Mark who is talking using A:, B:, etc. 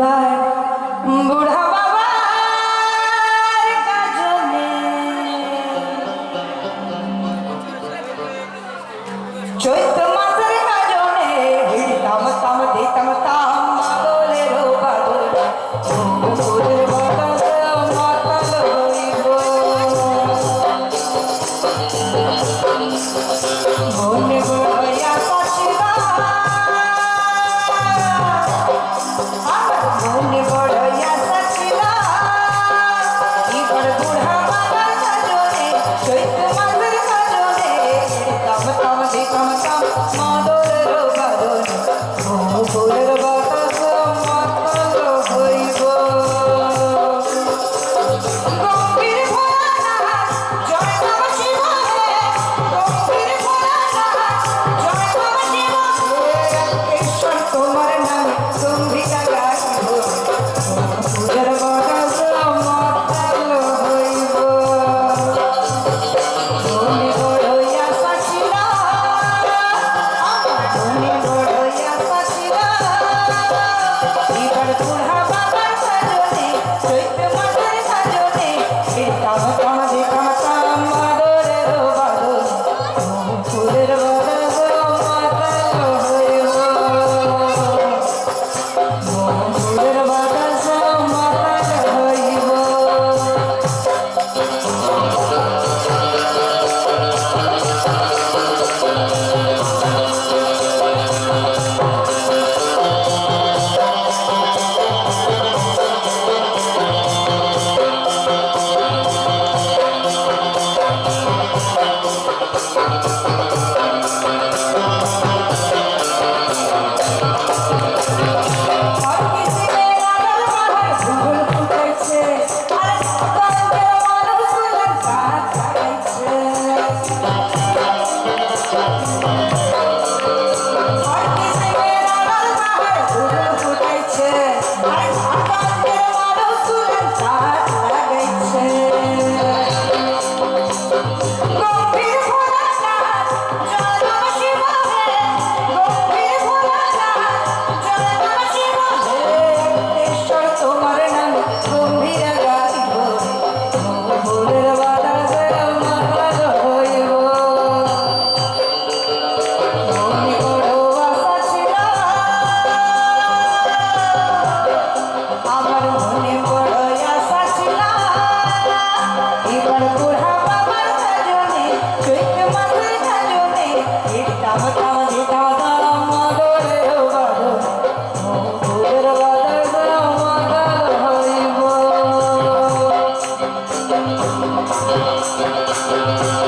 A: বাবার, বুড়া বাবার কাজনে। চৈত মাসের কাজনে হিড়তাম তাম দিতাম তাম মাদলের বাদলে। ভূপুরের বাদলে মাতাল হইব। মনে মাঝে কনসা মাদ চৈত্র মাসে Oh, Thank.